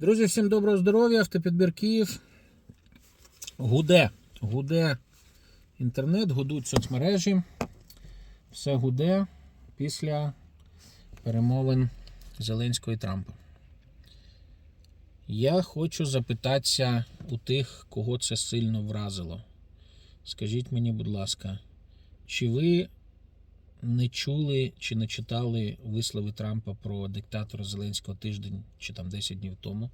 Друзі, всім доброго здоров'я, автопідбір Київ. Гуде. Гуде інтернет, гудуть соцмережі. Все гуде після перемовин Зеленського і Трампа. Я хочу запитатися у тих, кого це сильно вразило. Скажіть мені, будь ласка, чи ви не чули чи не читали вислови Трампа про диктатора Зеленського тиждень чи там 10 днів тому?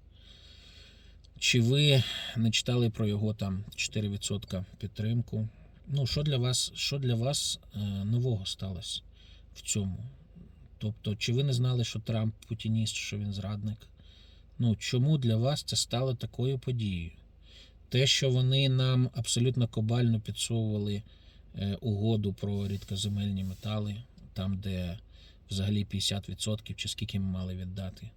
Чи ви не читали про його там 4% підтримку? Ну, що для вас, що для вас е, нового сталося в цьому? Тобто, чи ви не знали, що Трамп путініст, що він зрадник? Ну, чому для вас це стало такою подією? Те, що вони нам абсолютно кобально підсовували угоду про рідкоземельні метали, там, де взагалі 50% чи скільки ми мали віддати.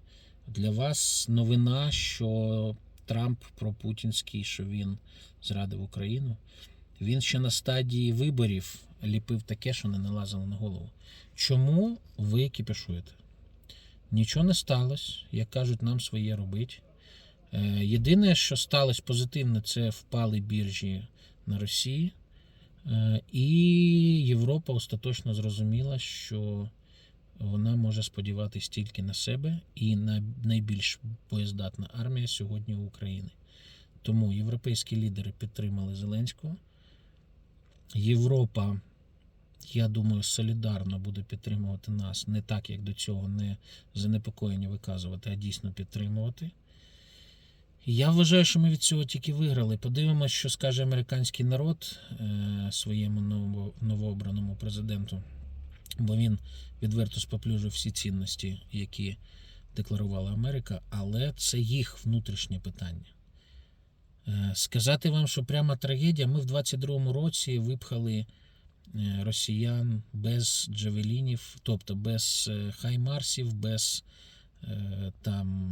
Для вас новина, що Трамп пропутінський, що він зрадив Україну. Він ще на стадії виборів ліпив таке, що не налазило на голову. Чому ви кіпішуєте? Нічого не сталося, як кажуть, нам своє робить. Е, Єдине, що сталося позитивне, це впали біржі на Росії. Е, І Європа остаточно зрозуміла, що вона може сподіватися тільки на себе і на найбільш боєздатна армія сьогодні України. Тому європейські лідери підтримали Зеленського. Європа, я думаю, солідарно буде підтримувати нас не так, як до цього, не занепокоєння виказувати, а дійсно підтримувати. Я вважаю, що ми від цього тільки виграли. Подивимося, що скаже американський народ е, своєму новообраному президенту, бо він відверто споплюжив всі цінності, які декларувала Америка, але це їх внутрішнє питання. Е, Сказати вам, що прямо трагедія. Ми в 22-му році випхали е, росіян без джавелінів, тобто без хаймарсів, без там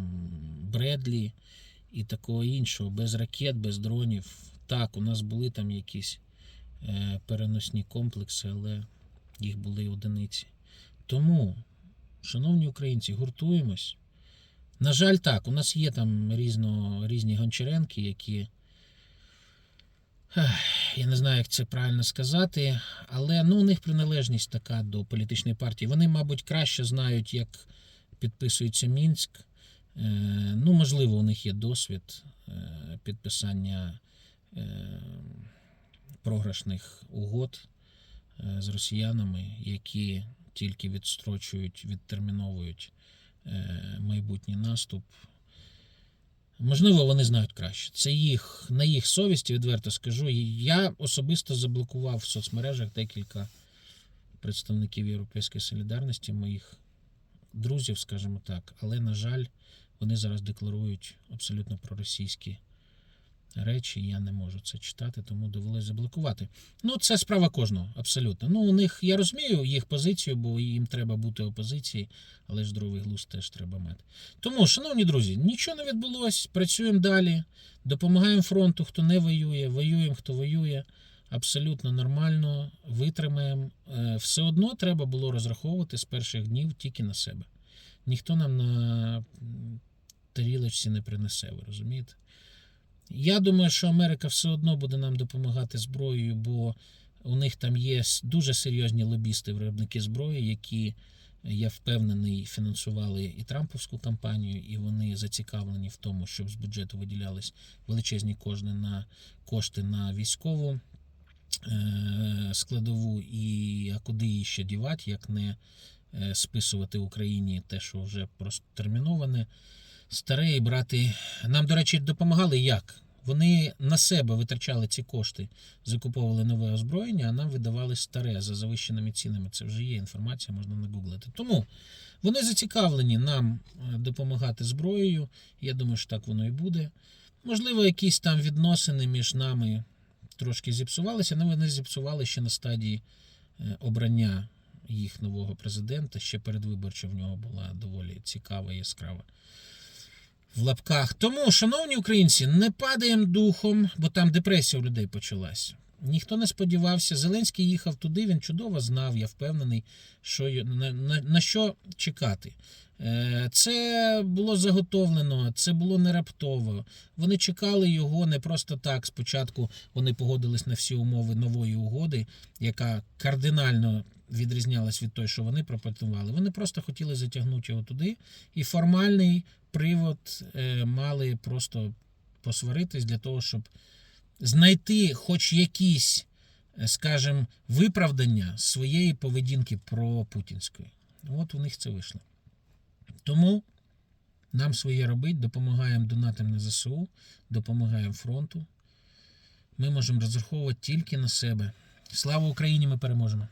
Бредлі і такого іншого, без ракет, без дронів. Так, у нас були там якісь е, переносні комплекси, але їх були одиниці. Тому, шановні українці, гуртуємось. На жаль, так, у нас є там різно, різні гончаренки, які. Я не знаю, як це правильно сказати, але ну, у них приналежність така до політичної партії. Вони, мабуть, краще знають, як підписується Мінськ. Е, Ну, можливо, у них є досвід е, підписання е, програшних угод з росіянами, які тільки відстрочують, відтерміновують майбутній наступ. Можливо, вони знають краще. Це їх на їх совісті, відверто скажу. Я особисто заблокував в соцмережах декілька представників Європейської солідарності, моїх друзів, скажімо так. Але, на жаль, вони зараз декларують абсолютно проросійські речі. Я не можу це читати, тому довелося заблокувати. Ну, це справа кожного, абсолютно. Ну, у них я розумію їх позицію, бо їм треба бути опозиції, але ж здоровий глузд теж треба мати. Тому, шановні друзі, нічого не відбулося. Працюємо далі, допомагаємо фронту, хто не воює, воюємо, хто воює. Абсолютно нормально, витримаємо. Е, Все одно треба було розраховувати з перших днів тільки на себе. Ніхто нам на тарілочці не принесе, ви розумієте? Я думаю, що Америка все одно буде нам допомагати зброєю, бо у них там є дуже серйозні лобісти, виробники зброї, які, я впевнений, фінансували і Трамповську кампанію, і вони зацікавлені в тому, щоб з бюджету виділялись величезні кошти на кошти на військову е, складову, і а куди її ще дівати, як не списувати Україні те, що вже просто терміноване, старе і брати. Нам, до речі, допомагали як? Вони на себе витрачали ці кошти, закуповували нове озброєння, а нам видавали старе за завищеними цінами. Це вже є інформація, можна нагуглити. Тому вони зацікавлені нам е, допомагати зброєю. Я думаю, що так воно і буде. Можливо, якісь там відносини між нами трошки зіпсувалися, але вони зіпсували ще на стадії е, обрання їх нового президента. Ще передвиборча в нього була доволі цікава і яскрава. В лапках. Тому, шановні українці, не падаємо духом, бо там депресія у людей почалась. Ніхто не сподівався. Зеленський їхав туди, він чудово знав, я впевнений, що на, на, на що чекати. Е, Це було заготовлено, це було не раптово. Вони чекали його не просто так. Спочатку вони погодились на всі умови нової угоди, яка кардинально відрізнялась від той, що вони пропонували. Вони просто хотіли затягнути його туди, і формальний привод е, мали просто посваритись для того, щоб знайти хоч якісь, е, скажімо, виправдання своєї поведінки про путінської. От у них це вийшло. Тому нам своє робить, допомагаємо донатам на ЗСУ, допомагаємо фронту. Ми можемо розраховувати тільки на себе. Слава Україні! Ми переможемо!